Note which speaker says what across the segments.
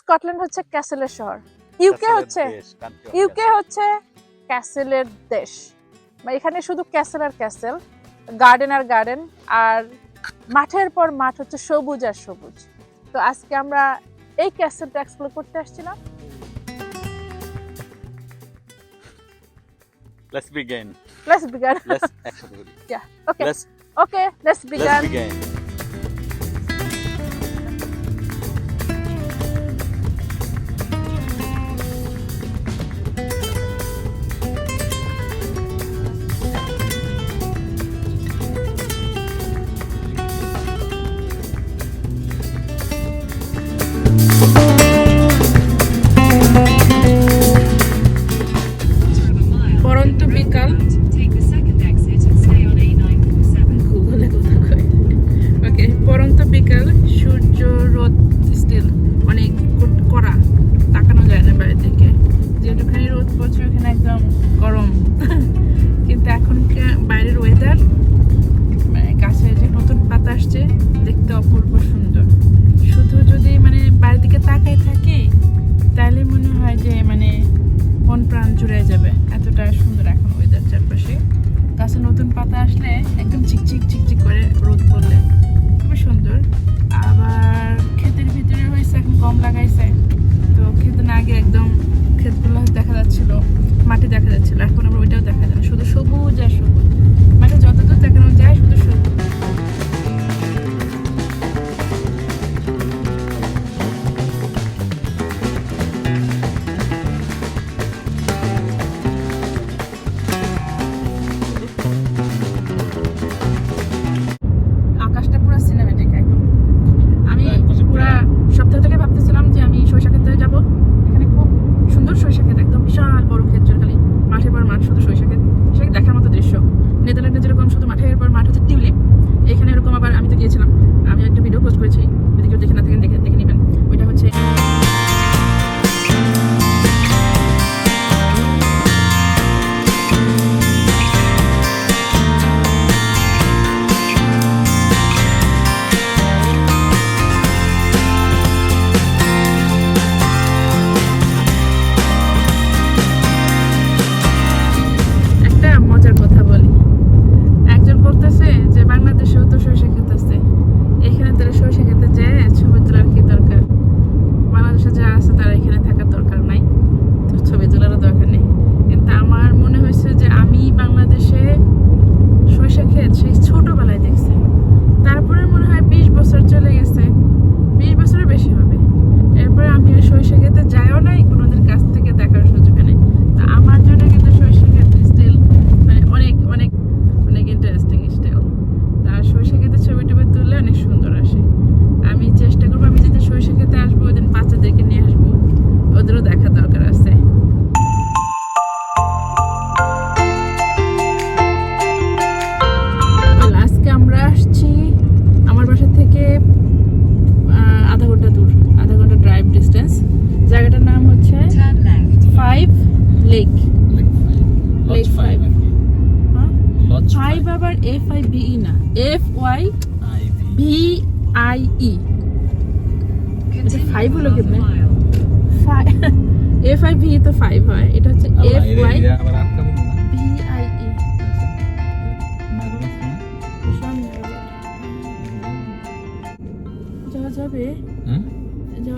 Speaker 1: Scotland হচ্ছে ক্যাসেলের শহর ইউকে হচ্ছে ইউকে হচ্ছে ক্যাসেলের দেশ এখানে শুধু ক্যাসেল আর ক্যাসেল গার্ডেন আর গার্ডেন আর মাঠের পর মাঠ হচ্ছে সবুজ আর সবুজ তো আজকে আমরা এই ক্যাসেলটা এক্সপ্লোর করতে আসছিলাম
Speaker 2: Let's begin.
Speaker 1: Let's begin.
Speaker 2: Let's actually. Yeah.
Speaker 1: Okay.
Speaker 2: Let's,
Speaker 1: okay.
Speaker 2: Let's begin.
Speaker 1: Let's begin.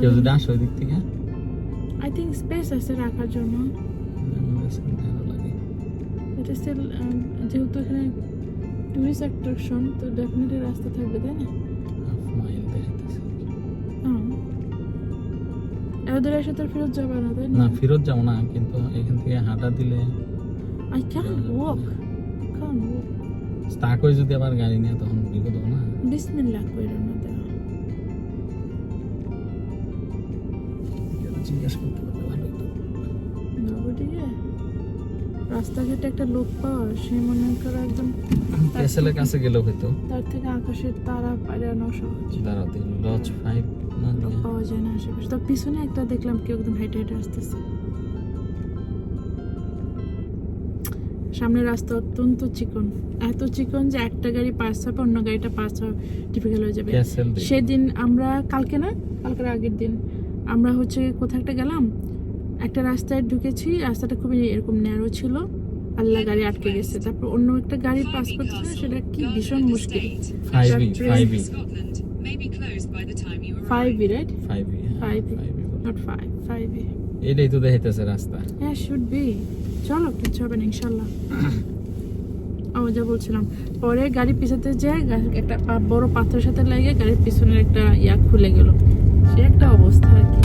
Speaker 1: কেউ
Speaker 2: যদি আসে ওই দিক থেকে?
Speaker 1: আই থিঙ্ক স্পেস আছে রাখার জন্য। um, যেহেতু এখানে টুরিস্ট অ্যাট্রাকশন তো ডেফিনেটলি রাস্তা থাকবে তাই না? হ্যাঁ। এদের সাথে ফেরত যাবে না তাই
Speaker 2: না? ফেরত যাব না কিন্তু এখান থেকে হাঁটা দিলে
Speaker 1: I can walk can walk
Speaker 2: stuck হয়ে যদি আবার গাড়ি নিয়ে তখন বিপদ হবে না।
Speaker 1: বিসমিল্লাহ কইরো না।
Speaker 2: জিজ্ঞাসা করতে পারলে ভালো হতো
Speaker 1: রাস্তাঘাটে একটা লোক পাওয়া সে মনে করো একদম
Speaker 2: কাছে গেলেও
Speaker 1: তার থেকে আকাশের তারা পাড়ানো সহজ
Speaker 2: দাঁড়াও লজ ফাইভ না
Speaker 1: পাওয়া যায় না আশেপাশে। তো পিছনে একটা দেখলাম কেউ একদম আসতেছে। সামনে রাস্তা অত্যন্ত চিকন। এত চিকন যে একটা গাড়ি পাস হবে অন্য গাড়িটা পাস হবে যাবে। সেদিন আমরা কালকে না? কালকের আগের দিন আমরা হচ্ছে কোথাও একটা গেলাম একটা রাস্তায় ঢুকেছি রাস্তাটা খুবই এরকম ন্যারো ছিল আল্লাহ গাড়ি আটকে গেছে। তারপর অন্য একটা গাড়ি পাস করতেছিল সেটা কি ভীষণ মুশকিল।
Speaker 2: Five E
Speaker 1: right
Speaker 2: five E. Five E
Speaker 1: not five five
Speaker 2: এটাই তো দেখাইতেছে রাস্তা।
Speaker 1: হ্যাঁ শুড বি চলো কিচ্ছু হবে না ইনশাল্লাহ যা বলছিলাম পরে গাড়ি পিছাতে গা- একটা বড় পাথরের সাথে লাগে গাড়ির পিছনের একটা ইয়া খুলে গেল। একটা অবস্থা আর কি।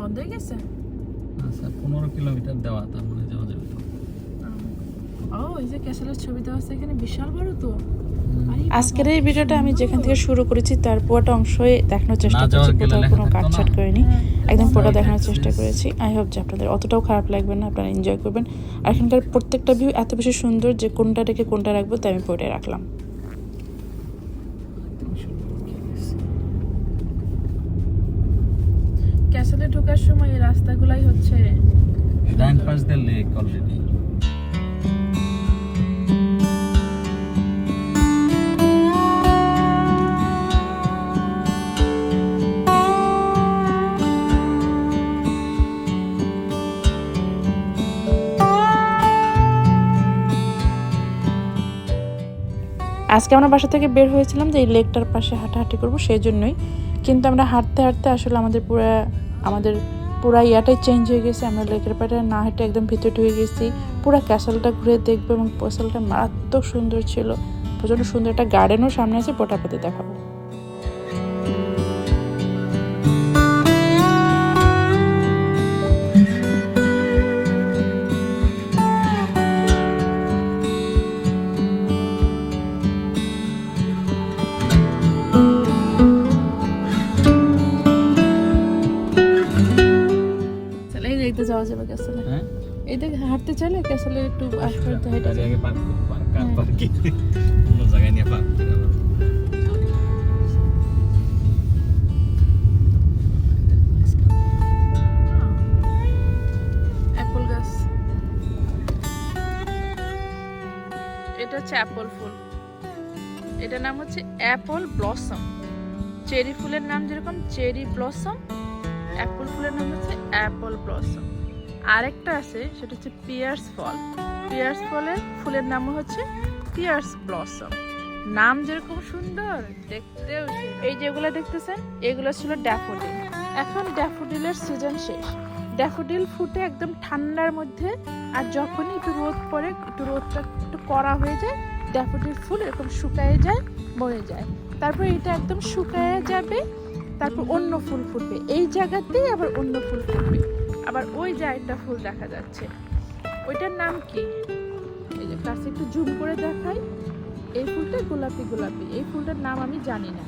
Speaker 1: বন্ধ হয়ে গেছে?
Speaker 2: আচ্ছা পনেরো কিলোমিটার দেওয়া তার মানে যাওয়া যাবে তো।
Speaker 1: ও এই যে ক্যাসেলের ছবি দেওয়া আছে এখানে বিশাল বড় তো।
Speaker 3: আজকের এই ভিডিওটা আমি যেখান থেকে শুরু করেছি তার পুরোটা অংশই দেখানোর চেষ্টা করেছি কোথাও কোনো কাটছাট? করিনি।
Speaker 1: হ্যাঁ।
Speaker 3: একদম পুরোটা দেখানোর চেষ্টা করেছি। আই হোপ যে আপনাদের অতটাও খারাপ লাগবে না আপনারা এনজয় করবেন। আর এখানকার প্রত্যেকটা ভিউ এত বেশি সুন্দর যে কোনটা রেখে কোনটা রাখব তাই আমি পুরোটাই রাখলাম। আজকে আমরা বাসা থেকে বের হয়েছিলাম যে এই লেকটার পাশে হাঁটাহাঁটি করব সেই জন্যই কিন্তু আমরা হাঁটতে হাঁটতে আসলে আমাদের পুরো আমাদের পুরো ইয়াটাই চেঞ্জ হয়ে গেছে। আমরা লেকের পাড়ে না হেঁটে একদম ভিতরে ঢুকে গেছি। পুরো ক্যাসেলটা ঘুরে দেখব এবং ক্যাসেলটা মারাত্মক সুন্দর ছিল। প্রচণ্ড সুন্দর একটা গার্ডেনও সামনে আছে পোটাপাতি দেখাবো।
Speaker 1: ক্যাসেলে এই দেখ হাঁটতে চাইলে ক্যাসেলে একটু আসতে হেঁটে যাবে। হ্যাঁ।
Speaker 2: পার্কিং অন্য জায়গায় নিয়ে পার্ক
Speaker 1: অ্যাপল গাছ। এটা হচ্ছে অ্যাপল ফুল। এটার নাম হচ্ছে অ্যাপল ব্লসম। চেরি ফুলের নাম যেরকম চেরি ব্লসম। অ্যাপল ফুলের নাম হচ্ছে অ্যাপল ব্লসম। আরেকটা আছে, সেটা হচ্ছে পিয়ার্স ফল পিয়ার্স ফলের ফুলের নাম হচ্ছে পিয়ার্স ব্লসম নাম যেরকম সুন্দর, দেখতেও এই যেগুলো দেখতেছেন, এগুলো ছিল ড্যাফোডিল এখন ড্যাফোডিলের সিজন শেষ। ড্যাফোডিল ফুটে একদম ঠান্ডার মধ্যে, আর যখনই একটু রোদ পড়ে, একটু রোদটা একটু কড়া হয়ে যায় ড্যাফোডিল ফুল এরকম শুকায় যায়, মরে যায়। তারপর এটা একদম শুকায় যাবে, তারপর অন্য ফুল ফুটবে। এই জায়গাতেই আবার অন্য ফুল ফুটবে। আবার ওই যে একটা ফুল দেখা যাচ্ছে। ওইটার নাম কি? এই যে কাছে একটু জুম করে দেখাই। এই ফুলটা গোলাপি গোলাপি, এই ফুলটার নাম আমি জানি না।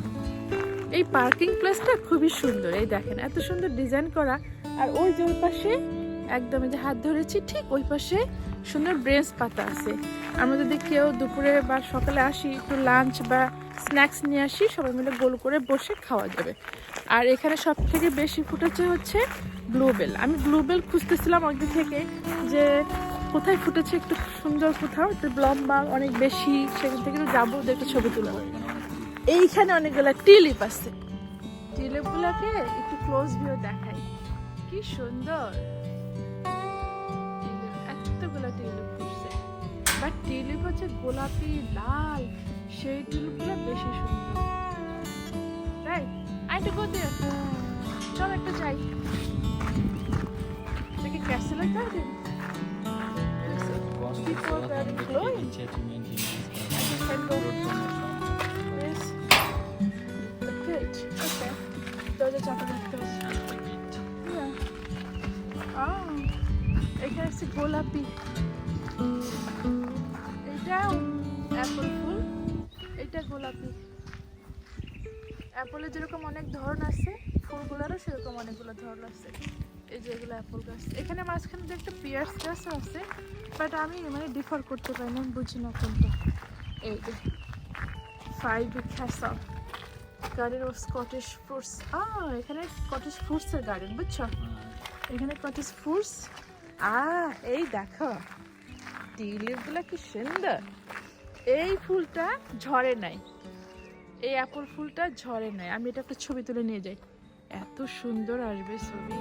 Speaker 1: এই পার্কিং প্লেসটা খুবই সুন্দর, এই দেখেন, এত সুন্দর ডিজাইন করা। আর ওই যে ওই পাশে, একদম যে হাত ধরেছি, ঠিক ওই পাশে সুন্দর ব্রেঞ্চ পাতা আছে। আমরা যদি কেউ দুপুরে বা সকালে আসি, একটু লাঞ্চ বা স্ন্যাক্স নিয়ে আসি, সবাই মিলে গোল করে বসে খাওয়া যাবে। আর এখানে সব থেকে বেশি ফুটেছে হচ্ছে ব্লুবেল আমি ব্লুবেল খুঁজতেছিলাম অনেকদিন থেকে যে কোথায় ফুটেছে একটু সুন্দর কোথাও, একটু লম্বা, অনেক বেশি, সেখান থেকে যাব দেখে ছবি তুলবো এইখানে অনেকগুলো টিলিপ আছে। টিলিপগুলোকে একটু ক্লোজ ভিউ দেখাই। কি সুন্দর। এতগুলো টিলিপ ফুটছে। বাট টিলিপ হচ্ছে গোলাপি, লাল। সেই টিলিপগুলো বেশি সুন্দর। Right I to go there চল একটা যাই। Like a castle like that? People that are glowing.
Speaker 2: I just can go. Yes.
Speaker 1: But great. Okay. Those are chocolate pills. Yeah. Oh. এখানে আছে গোলাপি এটাও অ্যাপল ফুল এটা গোলাপি অ্যাপলের যেরকম অনেক ধরন আছে ফুলগুলোরও সেরকম অনেকগুলো ধরন আছে এই যে এগুলো অ্যাপল গাছ। এখানে মাঝখানে যে একটা পিয়ার্স গাছও আছে বাট আমি মানে ডিফার করতে পারি না বুঝি না কোনটা। এই যে five castle garden of Scottish fruits এখানে স্কটিশ ফ্রুটসের গার্ডেন বুঝছ? এখানে কটিস ফ্রুটস আ এই দেখো টিউলিপগুলো কি সুন্দর। এই ফুলটা ঝরে নাই। এই অ্যাপল ফুলটা ঝরে নাই। আমি এটা একটা ছবি তুলে নিয়ে যাই। এত সুন্দর আসবে ছবি।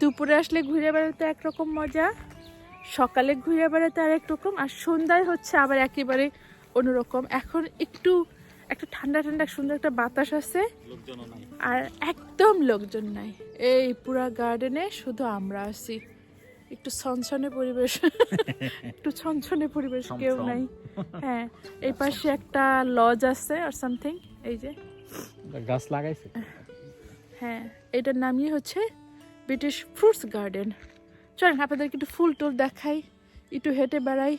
Speaker 1: দুপুরে আসলে ঘুরে বেড়াতে একরকম মজা সকালে ঘুরে বেড়াতে আর রকম আর সন্ধ্যায় হচ্ছে আবার একেবারে অন্যরকম। এখন একটু একটা ঠান্ডা ঠান্ডা সুন্দর একটা বাতাস আছে আর একদম লোকজন নাই। এই পুরা গার্ডেনে শুধু আমরা আছি। একটু ছনছনে পরিবেশ। একটু ছনছনে পরিবেশ কেউ। নাই। হ্যাঁ এই পাশে একটা লজ আছে আর সামথিং এই যে।
Speaker 2: গাছ লাগাইছে?
Speaker 1: হ্যাঁ এটার নামই হচ্ছে ব্রিটিশ ফ্রুটস গার্ডেন চলেন আপনাদেরকে একটু ফুল টুল দেখাই একটু হেঁটে বেড়াই।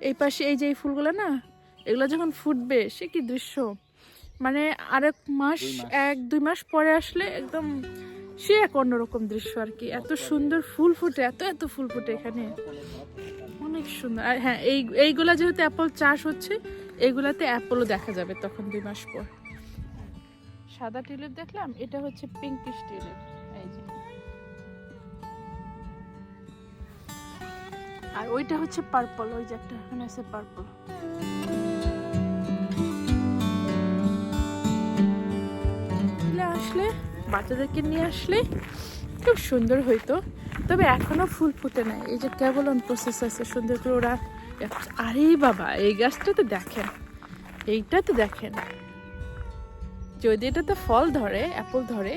Speaker 1: এই পাশে এই যে এই ফুলগুলো না এগুলো যখন ফুটবে সে কি দৃশ্য? মানে আরেক মাস। এক দুই মাস পরে আসলে একদম সে এক অন্যরকম দৃশ্য আর কি। এত সুন্দর ফুল ফুটে, এত এত ফুল ফুটে এখানে। অনেক সুন্দর। আর হ্যাঁ এই, এইগুলা যেহেতু অ্যাপল চাষ হচ্ছে, এইগুলাতে অ্যাপলও দেখা যাবে তখন দুই মাস পর। সাদা টিউলিপ দেখলাম, এটা হচ্ছে পিঙ্কিশ টিউলিপ। এই আর ওইটা হচ্ছে পার্পল, ওই যে একটা এখানে আছে পার্পল। বাচ্চাদেরকে নিয়ে আসলে খুব সুন্দর হইতো। তবে এখনও ফুল ফুটে নাই। এই যে কেবল প্রসেস আছে, সুন্দর করে ওরা আরে বাবা, এই গাছটা তো দেখেন। এইটা তো দেখেন। যদি এটাতে ফল ধরে অ্যাপল ধরে,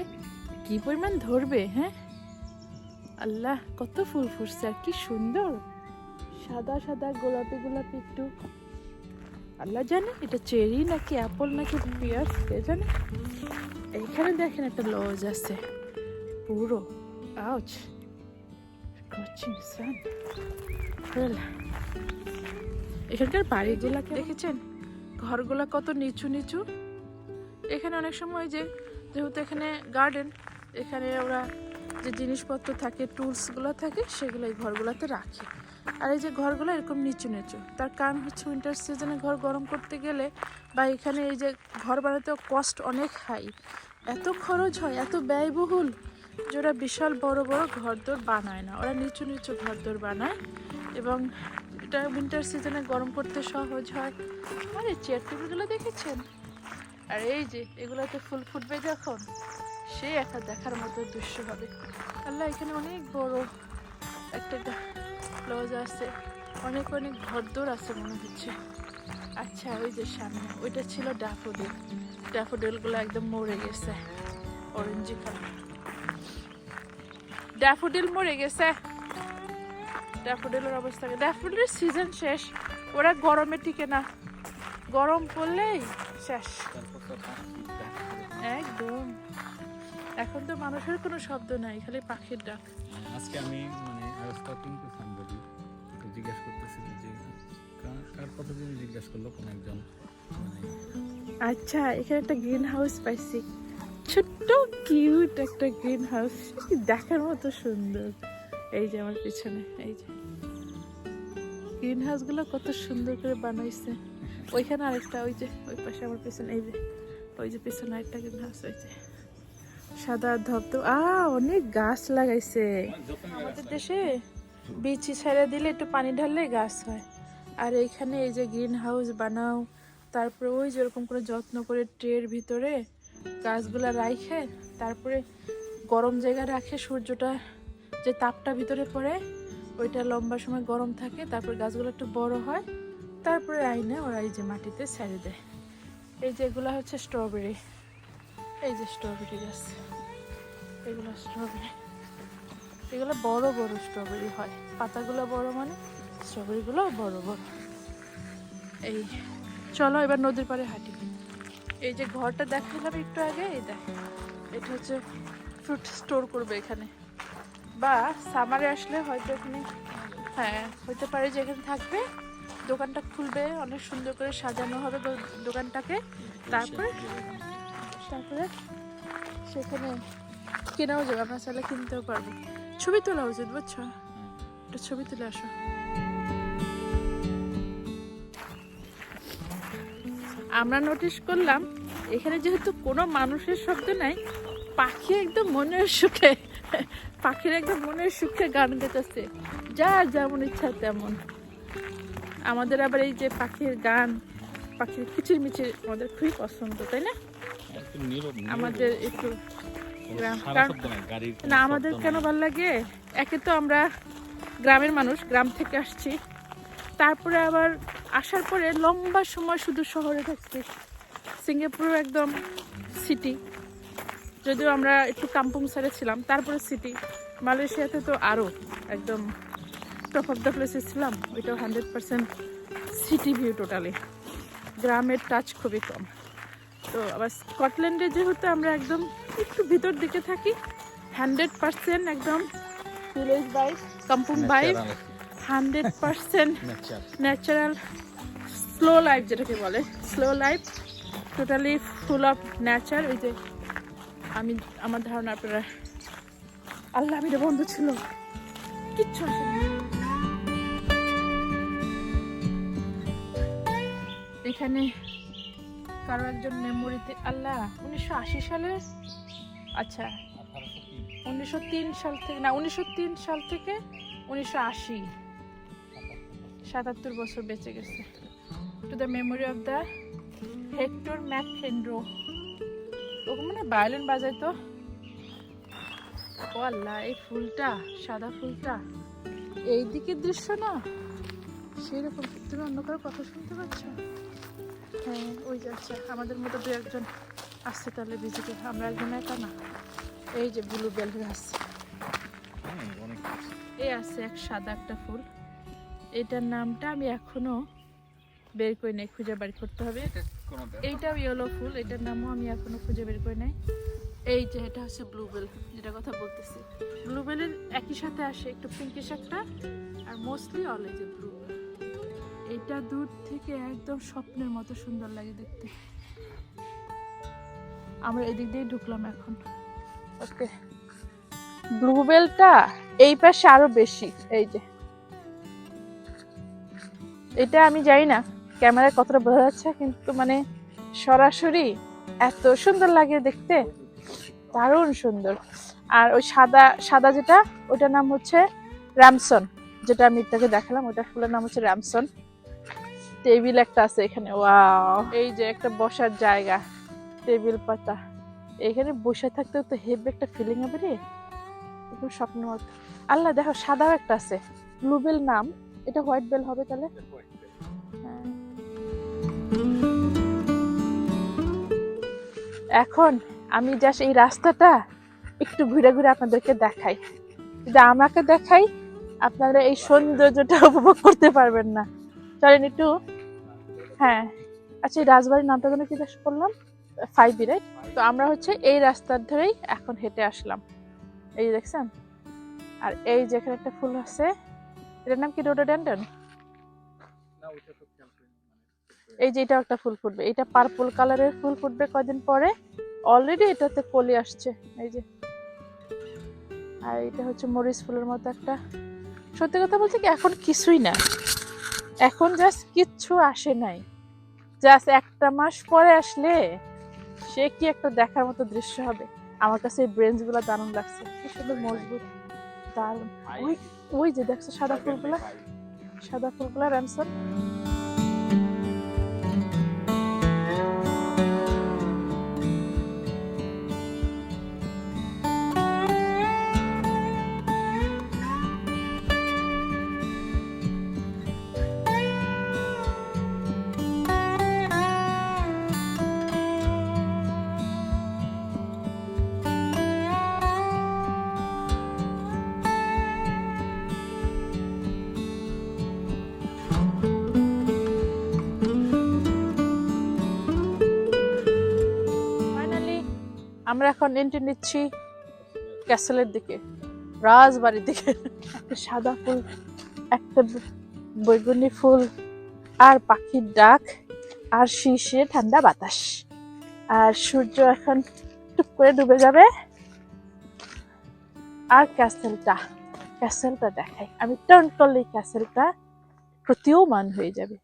Speaker 1: কি পরিমাণ ধরবে হ্যাঁ? আল্লাহ, কত ফুল ফুটছে আর কি সুন্দর। সাদা সাদা, গোলাপি গোলাপি একটু আল্লাহ জানে, এটা চেরি নাকি অ্যাপল নাকি পিয়ার্স কে জানে? এইখানে দেখেন একটা লজ আছে, পুরো। আউচ এখানকার বাড়িগুলাকে দেখেছেন? ঘরগুলা কত নিচু নিচু। এখানে অনেক সময় যে, যেহেতু এখানে গার্ডেন এখানে ওরা যে জিনিসপত্র থাকে টুলসগুলো থাকে, সেগুলো এই ঘরগুলোতে রাখে। আর এই যে ঘরগুলো এরকম নিচু নিচু। তার কারণ হচ্ছে উইন্টার সিজনে ঘর গরম করতে গেলে বা এখানে এই যে ঘর বানাতে কস্ট অনেক হাই এত খরচ হয়, এত ব্যয়বহুল যে ওরা বিশাল বড় বড় ঘরদোর বানায় না। ওরা নিচু নিচু ঘরদোর বানায় এবং এটা উইন্টার সিজনে গরম করতে সহজ হয়। আরে চেয়ার টেবিলগুলো দেখেছেন? আর এই যে এগুলোতে ফুল ফুটবে যখন, সে একটা দেখার মতো দৃশ্য হবে। আল্লাহ, এখানে অনেক বড় একটা লজ আছে। অনেক অনেক ঘরদোর আছে মনে হচ্ছে। আচ্ছা ওই যে সামনে, ওইটা ছিল ড্যাফোডিল ড্যাফোডিলগুলো একদম মরে গেছে। অরেঞ্জি কালার ড্যাফোডিল মরে গেছে। ড্যাফোডিলের অবস্থা ড্যাফোডিলের সিজন শেষ। ওরা গরমে টিকে না। গরম পড়লেই শেষ। একদম। এখন তো মানুষের কোনো শব্দ নাই, খালি পাখির ডাক।
Speaker 2: আজকে আমি মানে জিজ্ঞেস করতেছি যে কার- কথা যদি জিজ্ঞেস করল কোনো একজন? মানে
Speaker 1: আচ্ছা এখানে একটা গ্রিন হাউস পাইছি। ছোট্ট কিউট একটা গ্রিন হাউস দেখার মতো সুন্দর। এই যে আমার পিছনে এই যে। গ্রিন হাউসগুলো কত সুন্দর করে বানাইছে। ওইখানে আরেকটা ওই যে ওই পাশে আমার পিছনে এই যে ওই যে পিছনে আরেকটা গ্রিন হাউস হয়েছে। সাদা ধপধপ আ অনেক গাছ লাগাইছে। আমাদের দেশে বিচি ছেড়ে দিলে একটু পানি ঢাললে গাছ হয়। আর এইখানে এই যে গ্রিন হাউস বানাও, তারপরে ওই যেরকম করে যত্ন করে ট্রের ভিতরে গাছগুলো রাখে তারপরে গরম জায়গায় রাখে সূর্যটা, যে তাপটা ভিতরে পড়ে, ওইটা লম্বা সময় গরম থাকে, তারপর গাছগুলো একটু বড় হয়, তারপরে আইনে ওরা এই যে মাটিতে ছেড়ে দেয়। এই যে এগুলো হচ্ছে স্ট্রবেরি এই যে স্ট্রবেরি গাছ, এগুলো স্ট্রবেরি এগুলো বড় বড় স্ট্রবেরি হয়। পাতাগুলো বড় মানে স্ট্রবেরিগুলো বড় বড়। এই, চলো এবার নদীর পাড়ে হাঁটি। এই যে ঘরটা দেখালাম একটু আগে, এই দেখ, এটা হচ্ছে ফ্রুট স্টোর করবে এখানে। বা সামারে আসলে হয়তো এখানে হ্যাঁ হতে পারে যে এখানে থাকবে। দোকানটা খুলবে, অনেক সুন্দর করে সাজানো হবে দোকানটাকে। তারপরে তারপরে সেখানে কেনাও যাবে, আমরা চাইলে কিনতেও পারব। ছবি তোলা উচিত বুঝছ? একটা ছবি তুলে আসো। আমরা নোটিশ করলাম এখানে যেহেতু কোনো মানুষের শব্দ নাই পাখি একদম মনের সুখে পাখির একদম মনের সুখে গান গেতেছে। যা যেমন ইচ্ছা তেমন। আমাদের আবার এই যে পাখির গান পাখির কিচির মিচির আমাদের খুবই পছন্দ তাই না। আমাদের একটু না আমাদের কেন। ভালো লাগে? একে তো আমরা গ্রামের মানুষ গ্রাম থেকে আসছি। তারপরে আবার আসার পরে লম্বা সময় শুধু শহরে থাকছি। সিঙ্গাপুর একদম সিটি যদিও আমরা একটু কাম্পুং সাইডে ছিলাম তারপরে সিটি মালয়েশিয়াতে তো আরও একদম টপ অফ দ্য প্লেসে ছিলাম ওইটাও hundred percent city view totally গ্রামের টাচ খুবই কম। তো আবার স্কটল্যান্ডে যেহেতু আমরা একদম একটু ভিতর দিকে থাকি হান্ড্রেড পার্সেন্ট একদম village bike কাম্পুং bike hundred percent natural slow life যেটাকে বলে slow life totally full of nature ওই যে আমি আমার ধারণা আপনারা আল্লাহ আমি বন্ধু ছিল। কিচ্ছু আসেনি এখানে কারও একজন মেমোরিতে আল্লাহ, উনিশশো আশি সালে? আচ্ছা উনিশশো তিন সাল থেকে, না, উনিশশো তিন সাল থেকে উনিশশো আশি। সাতাত্তর বছর বেঁচে গেছে। To the memory of the Hector Mac Hendro okay মানে ভায়োলিন বাজায় তো? ও আল্লাহ, এই ফুলটা, সাদা ফুলটা এই দিকের দৃশ্য না? সেরকম, তুমি অন্য কারও কথা শুনতে পাচ্ছ? হ্যাঁ ওই যে আচ্ছা আমাদের মতো দু একজন আসছে তাহলে ভিজিটে আমরা একজন একা না। এই যে ব্লু বেল গাছ। এই আছে এক সাদা একটা ফুল। এটার নামটা আমি এখনও বের করে নাই খুঁজে বের করতে হবে। এইটাও ইয়েলো ফুল এটার নামও আমি এখনও খুঁজে বের করে নাই। এই যে এটা হচ্ছে ব্লুবেল যেটা কথা বলতেছি। ব্লুবেলের একই সাথে আসে একটু পিঙ্কিশ একটা আর মোস্টলি অল এই যে ব্লু এটা দূর থেকে একদম স্বপ্নের মতো সুন্দর লাগে দেখতে। আমরা এদিক দিয়ে ঢুকলাম এখন। ওকে ব্লুবেলটা এই পাশে আরও বেশি, এই যে। এটা আমি জানি না ক্যামেরায় কতটা বোঝা যাচ্ছে, কিন্তু মানে সরাসরি এত সুন্দর লাগে দেখতে। দারুণ সুন্দর। আর ওই সাদা সাদা যেটা, ওটার নাম হচ্ছে র্যামসন যেটা আমি তাকে দেখালাম ওটা ফুলের নাম হচ্ছে র্যামসন টেবিল একটা আছে এখানে, ওয়াও। এই যে একটা বসার জায়গা, টেবিল পাতা। এখানে বসে থাকতে তো হেভি একটা ফিলিং হবে রে। একদম স্বপ্নের মতো। আল্লাহ, দেখো, সাদাও একটা আছে। ব্লুবেল নাম। এটা হোয়াইট বেল হবে তাহলে? হ্যাঁ। এখন আমি জাস্ট এই রাস্তাটা একটু ঘুরে ঘুরে আপনাদেরকে দেখাই। যদি আমাকে দেখাই, আপনারা এই সৌন্দর্যটা উপভোগ করতে পারবেন না। চলেন একটু হ্যাঁ। আচ্ছা এই রাজবাড়ির নামটা যেন কি জিজ্ঞেস করলাম? ফাইভ রাইট তো আমরা হচ্ছে এই রাস্তার ধরেই এখন হেঁটে আসলাম। এই যে দেখছেন? আর এই যে এখানে একটা ফুল আছে এটার নাম কি রোডোডেন্ডন এই যে এটা একটা ফুল ফুটবে। এটা পার্পল কালারের ফুল ফুটবে কয়দিন পরে? অলরেডি এটাতে কলি আসছে। এই যে। আর এটা হচ্ছে মরিচ ফুলের মতো একটা। সত্যি কথা বলতে কি এখন কিছুই না। এখন জাস্ট কিচ্ছু আসে নাই। জাস্ট একটা মাস পরে আসলে সে কি একটা দেখার মতো দৃশ্য হবে। আমার কাছে এই ব্রেঞ্চগুলো দারুণ লাগছে। কি সুন্দর মজবুত, দারুণ। ওই ওই যে দেখছ সাদা ফুলগুলা? সাদা ফুলগুলা র্যামসন আমরা এখন এন্ট্রি নিচ্ছি ক্যাসেলের দিকে, রাজবাড়ির দিকে। সাদা ফুল, একটা বৈগুনি ফুল, আর পাখির ডাক, আর শীষে ঠান্ডা বাতাস। আর সূর্য এখন টুক করে ডুবে যাবে। আর ক্যাসেলটা ক্যাসেলটা দেখাই। আমি টার্ন করলে ক্যাসেলটা প্রতীয়মান হয়ে যাবে।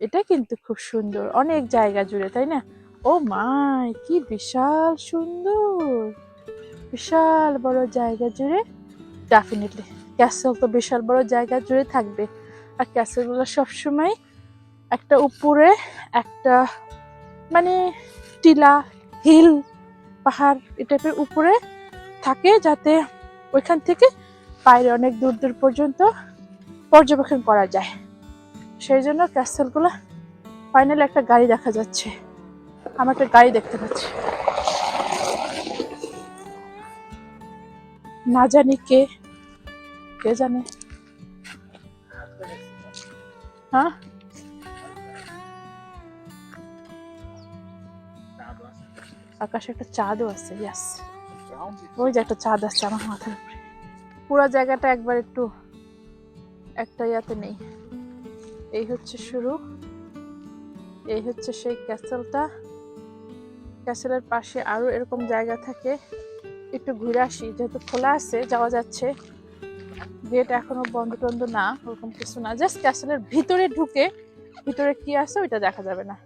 Speaker 1: এটা কিন্তু খুব সুন্দর, অনেক জায়গা জুড়ে, তাই না? ও মাই, কি বিশাল সুন্দর। বিশাল বড় জায়গা জুড়ে। ডেফিনেটলি ক্যাসেল তো বিশাল বড় জায়গা জুড়ে থাকবে। আর ক্যাসেলগুলো সবসময় একটা উপরে, একটা মানে টিলা হিল পাহাড়, এই টাইপের উপরে থাকে যাতে ওইখান থেকে বাইরে অনেক দূর দূর পর্যন্ত পর্যবেক্ষণ করা যায়। সেই জন্য ক্যাসেলগুলো ফাইনালি একটা গাড়ি দেখা যাচ্ছে। আমার একটা গাড়ি দেখতে পাচ্ছি। না জানি কে কে জানে? হ্যাঁ? আকাশে একটা চাঁদও আছে ইয়াস ওই যে একটা চাঁদ আসছে আমার মাথার উপরে। পুরো জায়গাটা একবার একটু, একটা ইয়াতে নেই। এই হচ্ছে শুরু। এই হচ্ছে সেই ক্যাসেলটা। ক্যাসেলের পাশে আরও এরকম জায়গা থাকে একটু ঘুরে আসি। যেহেতু খোলা আছে যাওয়া যাচ্ছে। গেট এখনও বন্ধ টন্ধ না ওরকম কিছু না। জাস্ট ক্যাসেলের ভিতরে ঢুকে ভিতরে কি আছে ওইটা দেখা যাবে না।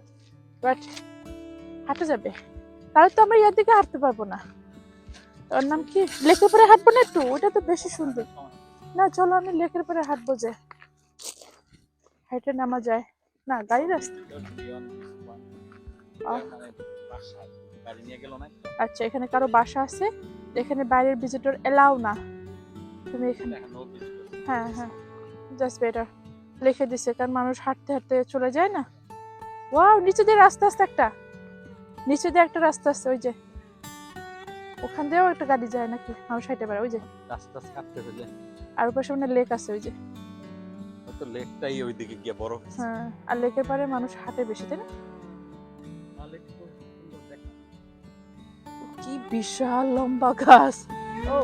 Speaker 1: বাট হাঁটা যাবে। তাহলে তো আমরা ইয়ার দিকে হাঁটতে পারব না। ওর নাম কি? লেকের পরে হাঁটবো না একটু? ওটা তো বেশি সুন্দর। না চলো আমি লেকের পরে হাঁটবো যে। হেঁটে নামা যায়। না গাড়ি রাস্তা। আচ্ছা এখানে কারও বাসা আছে? এখানে বাইরের ভিজিটর এলাও না। তুমি এখানে। হ্যাঁ হ্যাঁ। জাস্ট বেটার লিখে দিছে কারণ মানুষ হাঁটতে হাঁটতে চলে যায় না। ওয়াও নিচে দিয়ে রাস্তা আছে একটা। নিচে দিয়ে একটা রাস্তা আছে ওই যে। ওখান দিয়েও একটা গাড়ি যায় নাকি? মানুষ হাঁটতে পারে ওই যে।
Speaker 2: রাস্তা কাটতে হলে
Speaker 1: আর ওপাশে সামনে লেক আছে ওই যে।
Speaker 2: হয়তো লেকটাই ওইদিকে গিয়ে বড়
Speaker 1: হ্যাঁ আর লেকের পারে মানুষ হাঁটে বেশি তাই না? বিশাল লম্বা গাছ। ও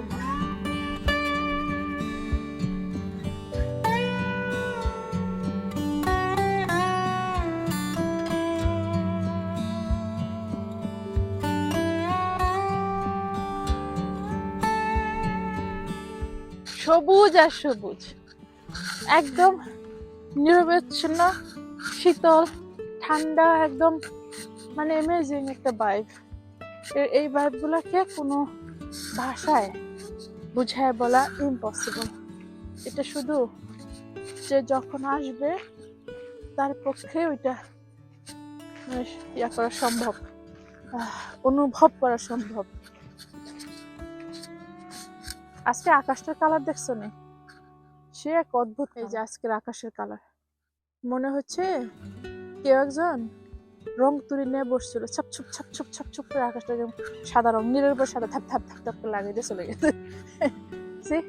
Speaker 1: সবুজ আর সবুজ। একদম নিরবচ্ছিন্ন, শীতল, ঠান্ডা, একদম মানে অ্যামেজিং একটা বাইক এই ভাইবগুলোকে কোনো ভাষায় বুঝায় বলা ইম্পসিবল এটা শুধু যে যখন আসবে তার পক্ষে ওইটা ইয়া করা সম্ভব অনুভব করা সম্ভব। আজকে আকাশটার কালার দেখছ নি? সে এক অদ্ভুত এই যে আজকের আকাশের কালার। মনে হচ্ছে কেউ একজন রং তুলি নিয়ে বসছিল। ছাপ, ছুপ ছাপ ছুপ ছাপ, ছুপ করে আকাশটা একদম সাদা রং, নীলের উপর সাদা ধাপ ধাপ ধাপ ধাপ করে লাগিয়ে দিয়ে চলে গেছে। See?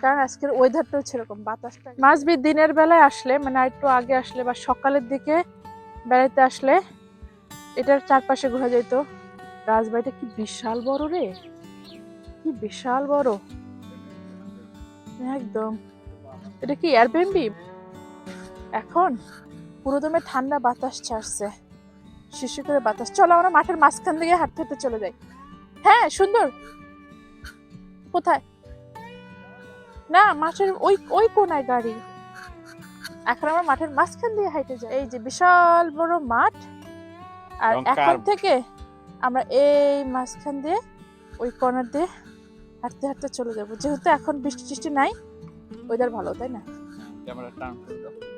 Speaker 1: কারণ আজকের ওয়েদারটাও সেরকম, বাতাসটা মাঝবি দিনের বেলায় আসলে মানে একটু আগে আসলে বা সকালের দিকে বেড়াইতে আসলে এটার চারপাশে ঘোরা যেত রাজবাড়িটা কি বিশাল বড় রে? কি বিশাল বড়। একদম। এটা কি এয়ারবিএনবি এখন? পুরোদমে ঠান্ডা বাতাস ছাড়ছে। শিশু করে বাতাস। চলো আমরা মাঠের মাঝখান দিয়ে হাঁটতে হাঁটতে চলে যাই। হ্যাঁ সুন্দর। কোথায়? না মাঠের ওই ওই কোনায় গাড়ি। এখন আমরা মাঠের মাঝখান দিয়ে হাঁটে যাই। এই যে বিশাল বড় মাঠ। আর এখন থেকে আমরা এই মাঝখান দিয়ে ওই কর্নার দিয়ে হাঁটতে হাঁটতে চলে যাব। যেহেতু এখন বৃষ্টি টিষ্টি নাই ওয়েদার ভালো তাই না?
Speaker 2: ক্যামেরা টার্ন করে দাও।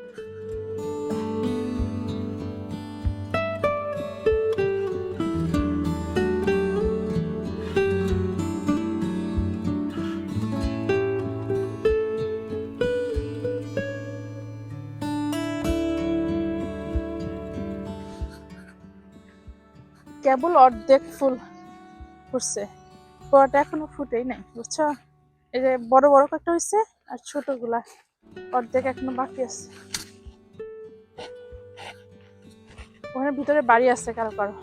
Speaker 1: কেবল অর্ধেক ফুল ফুটছে পুরোটা এখনও ফুটেই নাই, বুঝছ? এই যে বড় বড় কয়েকটা হয়েছে আর ছোটগুলা অর্ধেক এখনও বাকি আছে। ওখানে ভিতরে বাড়ি আছে, কারও কারও।